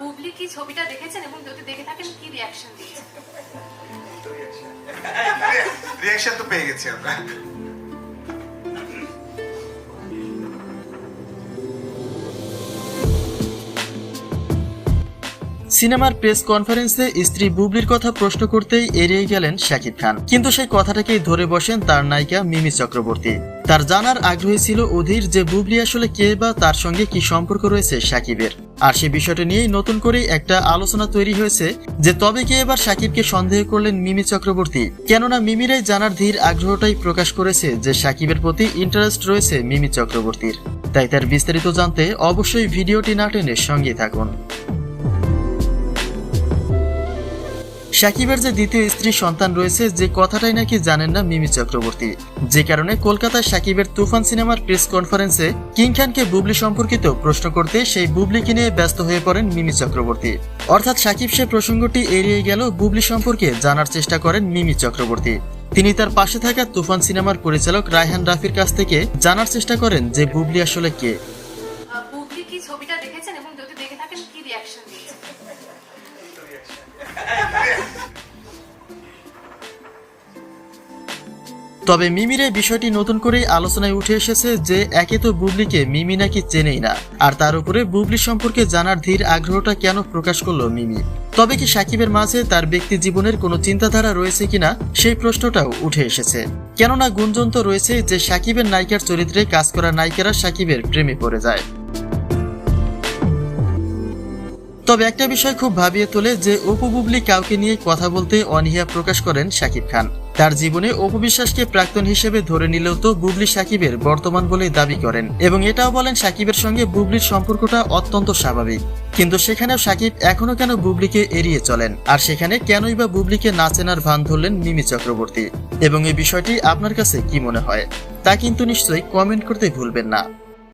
বুবলি কি ছবিটা দেখেছেন এবং যদি দেখে থাকেন কি রিয়াকশন দিয়েছেন? রিয়াকশন তো পেয়ে গেছি আমরা। সিনেমার প্রেস কনফারেন্সে স্ত্রী বুবলির কথা প্রশ্ন করতেই এড়িয়ে গেলেন শাকিব খান। কিন্তু সেই কথাটাকেই ধরে বসেন তার নায়িকা মিমি চক্রবর্তী। তার জানার আগ্রহী ছিল অধীর যে বুবলি আসলে কে বা তার সঙ্গে কি সম্পর্ক রয়েছে শাকিবের আর সেই বিষয়টা নিয়েই নতুন করে একটা আলোচনা তৈরি হয়েছে যে তবে কে এবার সাকিবকে সন্দেহ করলেন মিমি চক্রবর্তী? কেননা মিমিরাই জানার ধীর আগ্রহটাই প্রকাশ করেছে যে সাকিবের প্রতি ইন্টারেস্ট রয়েছে মিমি চক্রবর্তীর। তাই তার বিস্তারিত জানতে অবশ্যই ভিডিওটি না টেনে সঙ্গে থাকুন। সাকিবের যে দ্বিতীয় স্ত্রী সন্তান রয়েছে, যে কথাটাই নাকি জানেন না মিমি চক্রবর্তী। যে কারণে কলকাতায় সাকিবের তুফান সিনেমার প্রেস কনফারেন্সে কিং খানকে বুবলি সম্পর্কিত প্রশ্ন করতে সেই বুবলিকে নিয়ে ব্যস্ত হয়ে পড়েন মিমি চক্রবর্তী। অর্থাৎ সাকিব সে প্রসঙ্গটি এড়িয়ে গেল বুবলি সম্পর্কে জানার চেষ্টা করেন মিমি চক্রবর্তী। তিনি তার পাশে থাকা তুফান সিনেমার পরিচালক রায়হান রাফির কাছ থেকে জানার চেষ্টা করেন যে বুবলি আসলে কে। তবে মিমির এই বিষয়টি নতুন করেই আলোচনায় উঠে এসেছে যে একে তো বুবলিকে মিমি নাকি চেনেই না, আর তার উপরে বুবলি সম্পর্কে জানার ধীর আগ্রহটা কেন প্রকাশ করল মিমি? তবে কি সাকিবের মাঝে তার ব্যক্তি জীবনের কোনো চিন্তাধারা রয়েছে কিনা সেই প্রশ্নটাও উঠে এসেছে। কেননা গুঞ্জন তো রয়েছে যে সাকিবের নায়িকার চরিত্রে কাজ করা নায়িকারা সাকিবের প্রেমে পড়ে যায়। তবে একটা বিষয় খুব ভাবিয়ে তোলে যে অপু বুবলি কাউকে নিয়ে কথা বলতে অনীহা প্রকাশ করেন শাকিব খান। তার জীবনে অপু বিশ্বাসকে প্রাক্তন হিসেবে ধরে নিলেও তো বুবলি সাকিবের বর্তমান বলে দাবি করেন এবং এটাও বলেন সাকিবের সঙ্গে বুবলির সম্পর্কটা অত্যন্ত স্বাভাবিক। কিন্তু সেখানেও সাকিব এখনও কেন বুবলিকে এড়িয়ে চলেন? আর সেখানে কেনই বা বুবলিকে না চেনার ভান ধরলেন মিমি চক্রবর্তী? এবং এই বিষয়টি আপনার কাছে কি মনে হয়? তা কিন্তু নিশ্চয়ই কমেন্ট করতে ভুলবেন না।